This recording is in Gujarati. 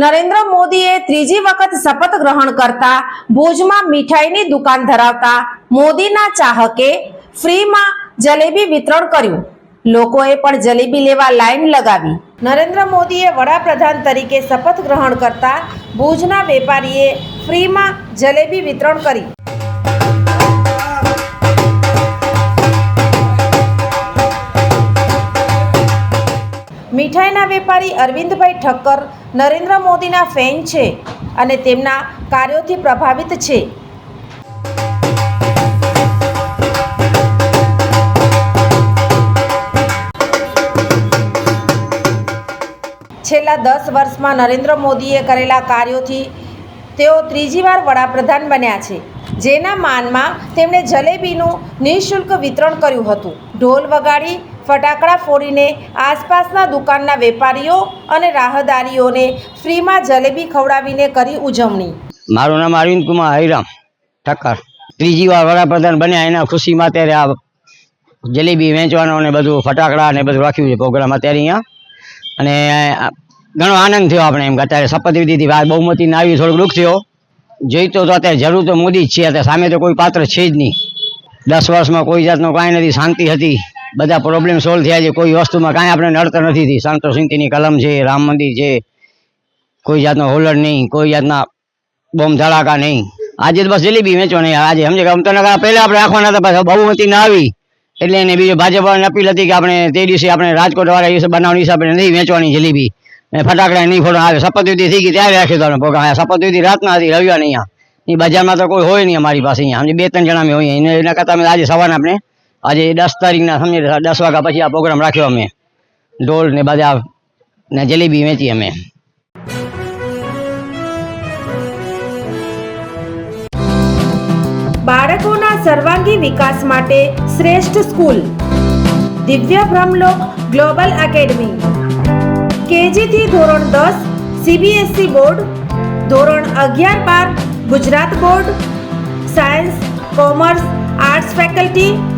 Narendra મોદીએ ત્રીજી વખત શપથ ગ્રહણ કરતા ભુજમાં મીઠાઈની દુકાન ધરાવતા મોદીના ચાહકે ફ્રીમાં જલેબી વિતરણ કર્યું. લોકોએ પણ જલેબી લેવા લાઈન લગાવી. નરેન્દ્ર મોદીએ વડાપ્રધાન તરીકે શપથ ગ્રહણ કરતા ભુજના વેપારીએ ફ્રીમાં જલેબી વિતરણ કરી. મીઠાઈના વેપારી અરવિંદભાઈ ઠક્કર નરેન્દ્ર મોદીના ફેન છે અને તેમના કાર્યોથી પ્રભાવિત છે. છેલ્લા દસ વર્ષમાં નરેન્દ્ર મોદીએ કરેલા કાર્યોથી તેઓ ત્રીજી વાર વડાપ્રધાન બન્યા છે, જેના માનમાં તેમણે જલેબીનું નિઃશુલ્ક વિતરણ કર્યું હતું. ઢોલ વગાડી ફટાકડા ફોડીને આસપાસના દુકાનના વેપારીઓ અને રાહદારીઓને ફ્રીમાં જલેબી ખવડાવીને કરી ઉજવણી. મારું નામ અરવિંદ કુમાર હરિરામ ઠક્કર. ત્રીજી વાર વડાપ્રધાન બન્યા એના ખુશીમાં અત્યારે આ જલેબી વેચવાનો ને બધું ફટાકડા ને બધું રાખ્યું છે પ્રોગ્રામ અત્યારે અહીંયા. અને ઘણો આનંદ થયો આપણે એમ કે અત્યારે શપથવિધિથી આ બહુમતીને આવી થોડુંક દુઃખ થયો. જોઈતો તો અત્યારે જરૂર તો મોદી જ છે, અત્યારે સામે તો કોઈ પાત્ર છે જ નહીં. દસ વર્ષમાં કોઈ જાતનો કાંઈ નથી, શાંતિ હતી. બધા પ્રોબ્લેમ સોલ્વ થયા છે. કોઈ વસ્તુમાં કાંઈ આપણે નડતર નથી થઈ સિંહની કલમ છે, રામ મંદિર છે, કોઈ જાતનો હોલડ નહીં, કોઈ જાતના બોમ્બ ધડાકા નહીં. આજે બસ જલેબી વેચો નહીં આજે સમજે કે અમતો નગર પહેલા આપણે રાખવાના હતા, પાછા બહુમતી ના આવી. એટલે એને બીજું ભાજપ અપીલ હતી કે આપણે તે દિવસે આપણે રાજકોટ વાળા દિવસે બનાવવાની હિસાબે નહીં વેચવાની જલેબી. અને ફટાકડા નહીં ફોડો. આવે શપથવિધિ થઈ ગઈ, ત્યારે રાખ્યો હતો પ્રોગ્રામ શપથવિધિ રાતના હતી, રવિવાર અહીંયા. એ બજારમાં તો કોઈ હોય નહીં અમારી પાસે અહીંયા. સમજે બે ત્રણ જણા મેં હોય એને કરતાં આજે સવારે આપણે આજે દસ તારીખના સમજે દસ વાગ્યા પછી આ પ્રોગ્રામ રાખ્યો અમે. ઢોલ ને બધા ને જલેબી વેચી અમે. બાળકોના સર્વાંગી વિકાસ માટે શ્રેષ્ઠ સ્કૂલ. દિવ્ય બ્રહ્મલોક ગ્લોબલ એકેડમી. કેજીથી ધોરણ દસ સીબીએસઈ બોર્ડ. ધોરણ અગિયાર બાર, Gujarat board. Science, commerce, arts faculty.